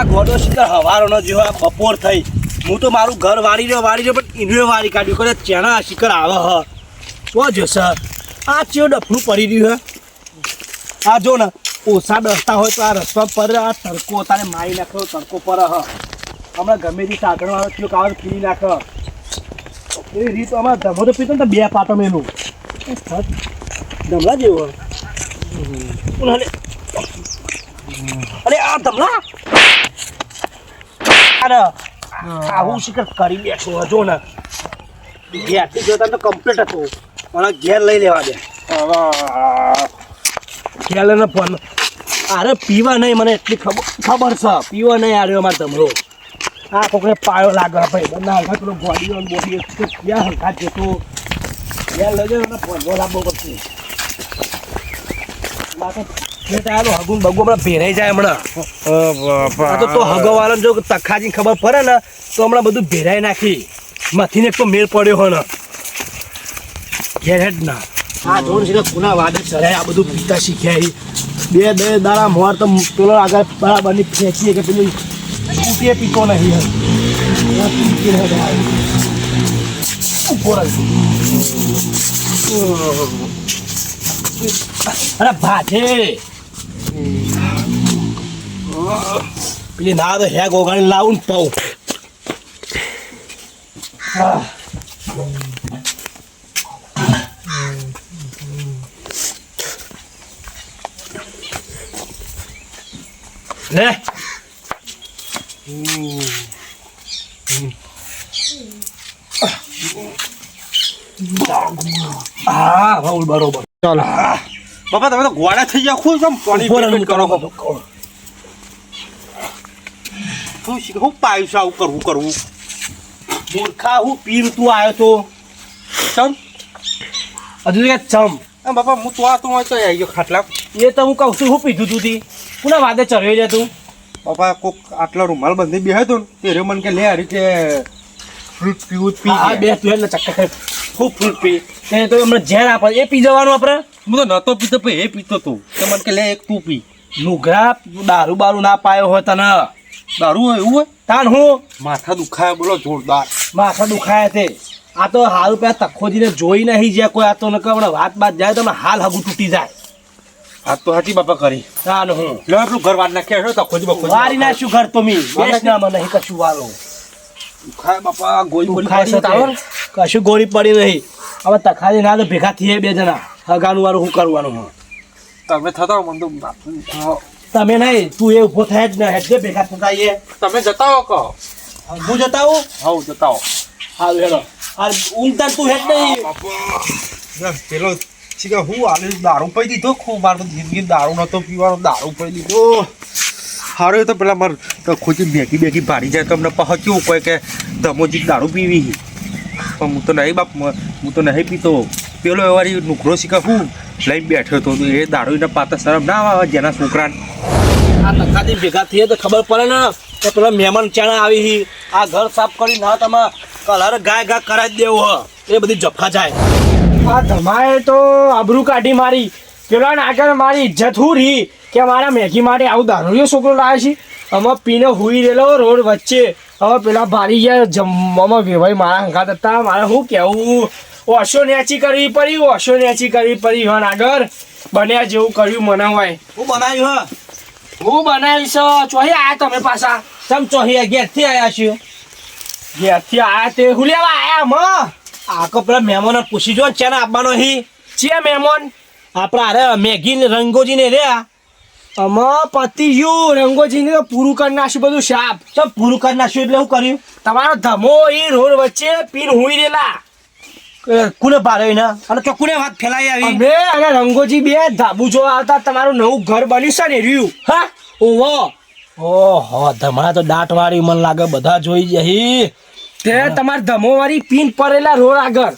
આ ગોડો શિખર હવારોનો જેવો આ બપોર થઈ. હું તો મારું ઘર વાળી રહ્યો વાળી રહ્યો, પણ ઇન્વે વાળી કાઢ્યું. કરે ચેણા શિખર આવે હ. તો સર? આ ચેવ ડફનું પડી રહ્યું હે? આ જો ને, ઓછા ડસતા હોય તો આ રસ્તા પર, આ તડકો તારે મારી નાખ્યો તડકો પર હ. હમણાં ગમે તે સાધન વાળો થયો કાવ પી નાખ. એ રીત અમારે ધમો તો પીતો ને બે પાટો મેલું ધમલા જેવો. અરે આ ધમલા? અરે આવું શિખર કરી બેઠો હજો ને. ઘેરથી જોતા તો કમ્પ્લીટ હતું. મને ઘેર લઈ લેવા દે. ઘેર લઈને ફોન. અરે પીવા નહીં, મને એટલી ખબર ખબર છે. પીવા નહીં આવ્યો મારે તમરો આ કોકને પાયો લાગે ભાઈ બંને હલકા પેલો બોડી ઓન બોડી ક્યાં હલકા જતો ઘેર લઈ જાય ફોન લાવવો પડશે. હગુન બગુ હમણાં ભેરાઈ જાય હમણાં. તો તો હગવાળાને જો તખાજી ખબર પડે ને તો હમણાં બધું ભેરાઈ નાખી. મથીને એક તો મેળ પડ્યો હોય ને ઘેર હેડ ના. આ જોન છે પુના વાદે ચડે આ બધું પીતા શીખ્યા બે બે દાડા મોર તો પેલો આગળ બરાબરની ફેંકીએ કે પેલી સ્કૂટીએ પીતો નહીં. અરે ભાજે. પેલી ના તો હેગ ઓગાણી લાવું ને પાઉં હા. લે હા બરોબર બરોબર ચાલો બાપા તમે તો ગોળા થઈ ગયા ખુશ આમ પાણી ઊભો કરો. શું શીખ- હું પાયું છે આવું કરવું કરવું મૂર્ખા હું પીર તું આવ્યો તો. ચમ? હજુ કે ચમ? બાપા હું તો આ તું હોય તો આવી ગયો ખાટલા. એ તો હું કહું છું હું પીધું તું તી. કોના વાદે ચડવી લે તું? બાપા કોક આટલા રૂમાલ બંધી બેહે તો ને તે રે મન કે લે હરી કે ફ્રૂટ પીવું પી હા. બે તું એટલે ચક્કર ખૂબ ફ્રૂટ પી. તે તો હમણાં ઝેર આપે. એ પી જવાનું આપણે? હું તો નતો પીતો પણ એ પીતો તો. તો મને કે લે એક તું પી. નુઘરા દારૂ બારૂ ના પાયો હોય તને. દારૂ હોય એવું હોય? તાન હું? માથા દુખાય બોલો જોરદાર. માથા દુખાય તે આ તો હાલ પેલા તખોજીને જોઈ નહીં જ્યાં કોઈ આ તો નકર હમણાં વાત બાત જાય તો હાલ હગું તૂટી જાય. આ તો હાચી બાપા કરી. તાન હું? લે આપણું ઘર વાર નાખ્યા છો તખોજી ખોજી બખોજી વારી નાખ્યું ઘર તો મી. બેસ ના મને નહીં કશું વાલો દુખાય બાપા ગોળી પડી કશું ગોળી પડી નહીં. હવે તખાજી ના તો ભેગા થઈએ બે જણા. હગાનું વાળું શું કરવાનું હું? તમે થતા હો મને તો તમે નહીં તું એ ઊભો થાય જ ના હેડે ભેગા થતા એ તમે જતા હો કહો. હું જતા હું હવ જતા હો હાલ હેડો. હાલ ઊંઘતા તું હેડ નહીં. પેલો શીખે હું આલે દારૂ પી દીધો ખૂબ મારો જિંદગી દારૂ નતો પીવાનો દારૂ પી દીધો હારો તો પેલા માર તો ખોજી બેકી બેકી ભાડી જાય તમને અમને પહોંચ્યું કોઈ કે ધમોજી દારૂ પીવી. પણ હું તો નહીં બાપ હું તો નહીં પીતો. પેલો એવારી નુકરો શીખા હું લઈને બેઠો હતો એ દારૂ એના પાતા શરમ ના આવે જેના છોકરાને. આ તખાજી ભેગા થઈએ તો ખબર પડે ને કે પેલા મહેમાન ચાણા આવી હી. આ ઘર સાફ કરી ના તમે કલર ગાય ગા કરાવી દેવો હ. એ બધી જફા જાય. આ ધમાએ તો આબરૂ કાઢી મારી. પેલા આગળ મારી ઇજ્જત હું રહી કે મારા મેગી માટે આવું દારૂડિયો છોકરો લાવે છે. અમે પીને હુઈ રહેલો રોડ વચ્ચે. હવે પેલા ભારી ગયા જમવામાં વેવાય મારા હંગાત હતા. મારે શું કહેવું? ઓશો નેચી કરવી પડી ઓશો નેચી કરવી પડી હન આગળ બન્યા જેવું કર્યું મને હોય. હું બનાવ્યું હ? હું બનાવીશ ચોહી આયા તમે પાછા. તમ ચોહી અગિયારથી આવ્યા છીએ ઘેરથી આયા તે હું લેવા આયા મ? આખો પેલા મહેમાનો પૂછી જો ચેને આપવાનો હી? છે મહેમાન? આપણા અરે મેગી ને રંગોજી ને રહ્યા. અમે પતી ગયું રંગોજીને તો પૂરું કરી નાખ્યું બધું શાપ તો પૂરું કરી નાખ્યું એટલે શું કર્યું? તમારો ધમો એ રોડ વચ્ચે પીન હુઈ રેલા એ કુને ભારે ને અને ચોકુને વાત ફેલાઈ આવી? અમે અને રંગોજી બે ધાબુ જો આવતા તમારું નવું ઘર બન્યું છે ને રહ્યું? હા? ઓહો. ઓહો ધમણા તો દાંત વાળી મને લાગે બધા જોઈ જહી. તે તમાર ધમો વાળી પીન પડેલા રોડ આગળ.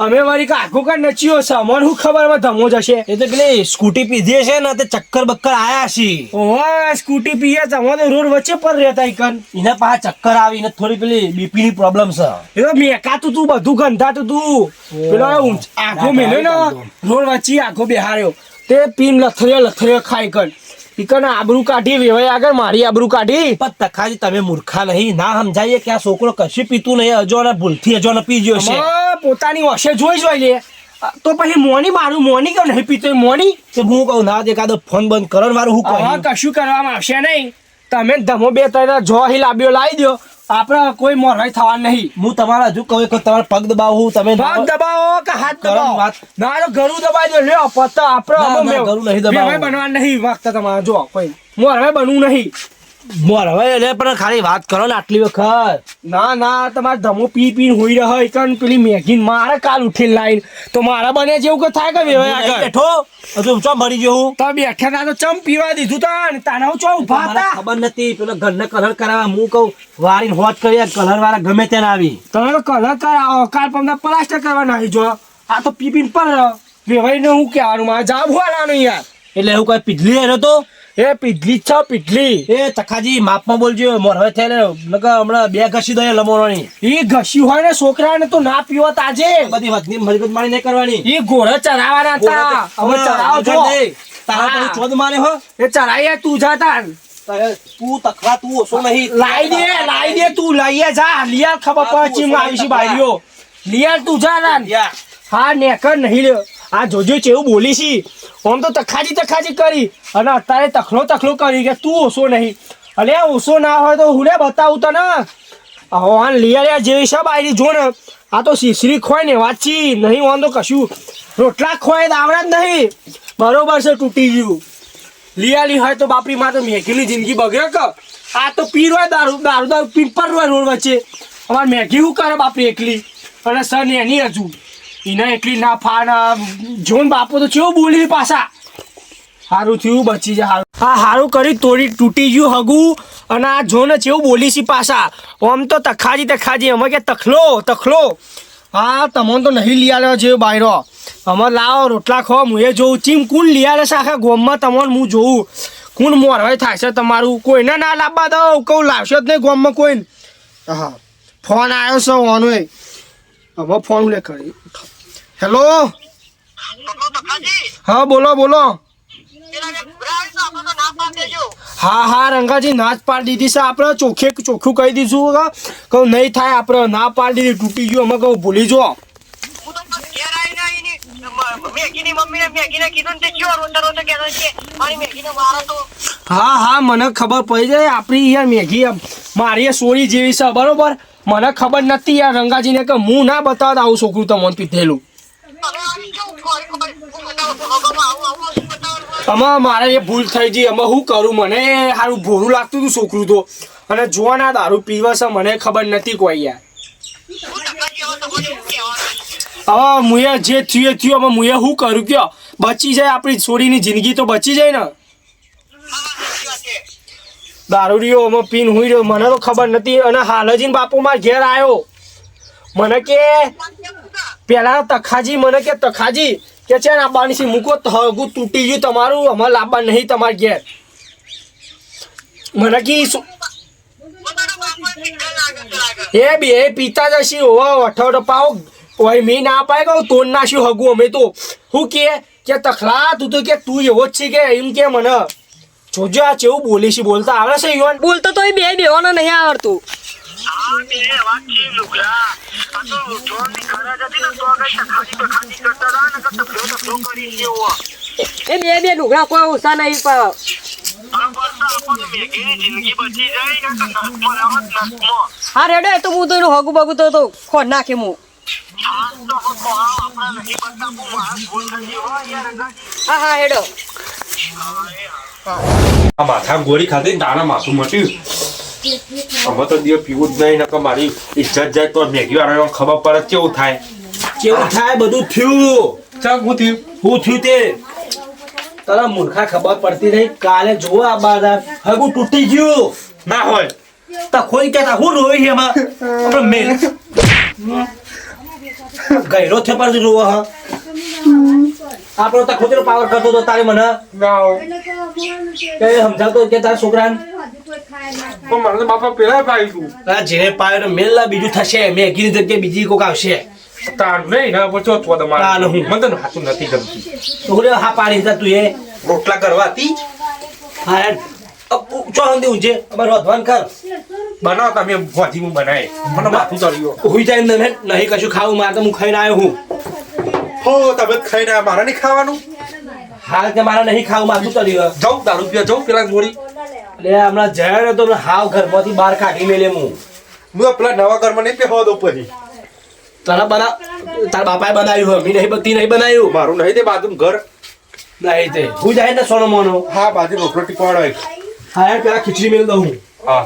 અમે કે આખું કા નચ્યો છે અમને શું ખબરમાં ધમો જશે. એ તો પેલી સ્કૂટી પીધી છે ને તે ચક્કર બક્કર આયા છે ઓહો સ્કૂટી પીએ તમે તો રોડ વચ્ચે પર રહેતા ઈકન એને પા ચક્કર આવી ને થોડી પેલી બીપી ની પ્રોબ્લેમ છે. એ તો મેકાતું તું બધું ગંધાતું તું. પેલો આખો મેલ્યો ને રોડ વચ્ચે આખો બેહાર્યો. તે પીન લથડ્યો લથડ્યો ખાઈ કન. ઈકન આબરૂ કાઢી વેવાય આગળ મારી આબરૂ કાઢી. પણ તખાજી તમે મૂર્ખા નહીં ના સમજાઈએ કે આ છોકરો કશું પીતું નહીં હજો ને ભૂલથી હજો ને પી ગયો છે. પોતાની વશે જોઈ જોઈ લે. તો પછી મોની મારું મોની કેમ નહીં પીતો મોની? તો હું કહું ના એકાદો ફોન બંધ કરો મારું હું કહું. કશું કરવામાં આવશે નહીં. તમે ધમો બે ત્રણ જો હિલ આબ્યો લાવી દો આપણે કોઈ મોરવાઈ થવા નહીં. હું તમારા હજુ કહું કે તમારા પગ દબાવું તમે પગ દબાવો કે હાથ દબાવો? તો ગળું દબાવી દો. લ્યો પત્તા આપણે ગળું નહીં દબાવો બનવા નહીં. વાગતા તમારે જો કોઈ મોરવાઈ બનવું નહીં. મોર હવે એટલે પણ ખાલી વાત કરો ને આટલી વખત. ના ના તમારે ધમો પી પી હોઈ રહ્યો એકન પેલી મેગીન મારે કાલ ઉઠી લાઈન. તો મારા બને જેવું કે થાય કે વેવાય આગળ? બેઠો? હજુ ચો મરી ગયો હું? તો બેઠા ના તો ચમ પીવા દીધું તા ને તાના હું ચો ઊભા હતા? ખબર નથી પેલો ઘરને કલર કરાવવા હું કહું વારીને હોટ કરી કલર વાળા ગમે ત્યાં આવી. તમે કલર કરાવો કાલ પણ પ્લાસ્ટર કરવા આવી જો. આ તો પી પીને પર વેવાય ને હું કહેવાનું મારે જાવ હોવાનું યાર. એટલે એવું કઈ પીધલી એનો તો? એ પીટલી છ પીધલી એ તખાજી માપમાં બોલજો મોર હવે થયેલે. નકર હમણાં બે ઘસી દઈએ લમોવાની એ ઘસી હોય ને છોકરાને તો ના પીવા તાજે. બધી વધની મરગત મારી નહીં કરવાની. એ ઘોડે ચરાવવાના હતા. હવે ચરાવો છો તારા હા. ચોદ મારે હો. એ ચરાઈએ તું જાતા તું તખવા તું ઓછો નહીં. લાઈ દે લાઈ દે તું લઈએ જા. લિયા ખબર પડે ચીમ આવી છે બારીઓ લિયા તું જાતા હા નેકર નહીં લ્યો. આ જોજો ચેવું બોલી છી. આમ તો તખાજી તખાજી કરી. અને અત્યારે તખલો તખલો કરી કે તું ઓછો નહીં. અલે ઓછો ના હોય તો હું લે બતાવું તને. હવાન લિયા જેવી સબ આવી જો ને આ તો શીશરી ખોય ને, વાંચી. નહીં વાંધો કશું. રોટલા ખોય દાવડા જ નહીં. બરોબર છે, તૂટી ગયું. લિયાલી હોય તો બાપરી માં તો મેઘીની જિંદગી બગડે કે? આ તો પીર હોય, દારૂ દારૂ દારૂ, પીપર હોય રોડ વચ્ચે. અમારે મેઘી શું કરે બાપરી એકલી? અને સન એની હજુ. એને એટલી ના ફાના જોન બાપો તો ચેવું બોલી પાછા. સારું થયું, બચી જાય હારું. હા સારું કરી તોડી તૂટી ગયું હગું. અને આ જોને ચેવું બોલી છે પાછા. આમ તો તખાજી તખાજી, અમે કે તખલો તખલો. હા, તમને તો નહીં લઈ આવ્યો જે બાયરો. અમે લાવો, રોટલા ખો હું એ જોઉં. ચીમ કોણ લઈ આવે છે આખા ગોમમાં તમને હું જોઉં. કોણ મોરવાઈ થાય છે તમારું. કોઈને ના લાવવા દો કહું, લાવશે જ નહીં ગોમમાં કોઈ હા, ફોન આવ્યો છે ઓનો હવે ફોન લે કરી. હેલો હા, બોલો બોલો. હા હા, રંગાજી, નાચ પાડી દીધી છે આપણે. ચોખ્ખે ચોખ્ખું કહી દીધું કહું, નહીં થાય આપણે. ના પાડી દીધી, તૂટી ગયું. અમે કહું, ભૂલી જો. હા હા, મને ખબર પડી જાય. આપણી યાર મેઘી મારી સોરી જેવી છે, બરોબર? મને ખબર નથી યાર, રંગાજીને કે હું ના બતાવતા આવું છોકરું તમને પીધેલું. આમાં મારે એ ભૂલ થઈ ગઈ. આમાં શું કરું? મને સારું ભોરું લાગતું હતું છોકરું તો. અને જો ના દારૂ પીવા છે, મને ખબર નથી કોઈ યાર. હવે મુએ જે થયું થયું. હવે મુએ શું કરું? કયો? બચી જાય આપણી છોડીની જિંદગી તો બચી જાય ને. દારૂ રહ્યો, અમે, પીન હુઈ રહ્યો. મને તો ખબર નથી. અને હાલ જ બાપુ મારા ઘેર આવ્યો મને કે, પેલા તખાજી, મને કે તખાજી કે છે ને આબાની સી મૂકો હગુ તૂટી ગયું તમારું, અમારે લાવવા નહીં તમારે ઘેર. મને કી એ બે, એ પીતા જશી ઓ અઠવાડો પાવ ઓય મી ના પાય, કહું, તોડ નાખ્યું હગું અમે તો. હું કે કે તખલા, તું તો કે, તું એવો જ છે કે, એમ કે મને. જોજો આ ચેવું બોલીશી, બોલતા આવડે છે યોન બોલતો તો એ બે બેવાનો નહીં આવડતું. એ બે બે લુગડા કોઈ ઓછા નહીં હા એ તો હું તો એનું હગું બગું તો તો ખોટ નાખે હું. હા હા હેડો આ માથા ગોળી ખાધી તારા માથું મટ્યું. અમે તો દિવસ પીવું જ નહીં નકર મારી ઇજ્જત જાય તો મેગી વાળાને ખબર પડે કેવું થાય. કેવું થાય? બધું થયું. ચાલ હું થયું? હું થયું તે? તારા મૂર્ખા ખબર પડતી નહીં. કાલે જોવો આ બાદ હગું તૂટી ગયું. ના હોય. તા કોઈ કહેતા હું રોઈ છે એમાં? આપણે મેલ ગયરો છે પર રોવો હા? આપણો તા ખોતરો પાવર કરતો તો તારે મને? ના હોય. કે સમજાવતો કે તારા છોકરાને? પણ મને બાપા પેલા પાડ્યું તું આ જેને પાયો ને મેલ બીજું થશે. મેગીની જગ્યાએ બીજી કોક આવશે. તાર નહીં ના પછી તાર તમારે નહીં. મને તો હાથું નથી ગમતી. તો હું હા પાડી હતા તું એ? રોટલા કરવા હતી હા યાર ચો હંધી ઊંચે અમારે વધવાન કર. બનાવ તમે ભોજી હું બનાવી. મને માથું ચડ્યું હુઈ જાય ને નહીં કશું ખાવું મારે તો હું ખાઈને આવ્યો હું. હો તમે ખાઈને મારે નહીં ખાવાનું? હાલ કે મારા નહીં ખાવું માથું ચડ્યું જાઉં દારૂ પીવા જઉં પેલા મોડી એટલે હમણાં જયો ને તો હાવ ઘરમાંથી બહાર કાઢી મેલે હું. હું પેલા નવા ઘરમાં નહીં પહેવા દઉં પછી. તારા બના તારા બાપાએ બનાવ્યું હમી નહીં બત્તી નહીં બનાવ્યું. મારું નહીં તે બાજુ ઘર. નહીં તે હું જાય ને સોનો મોનો. હા બાજુ રોટલો ટીપાડો હા પેલા ખીચડી મેલ દઉં હા.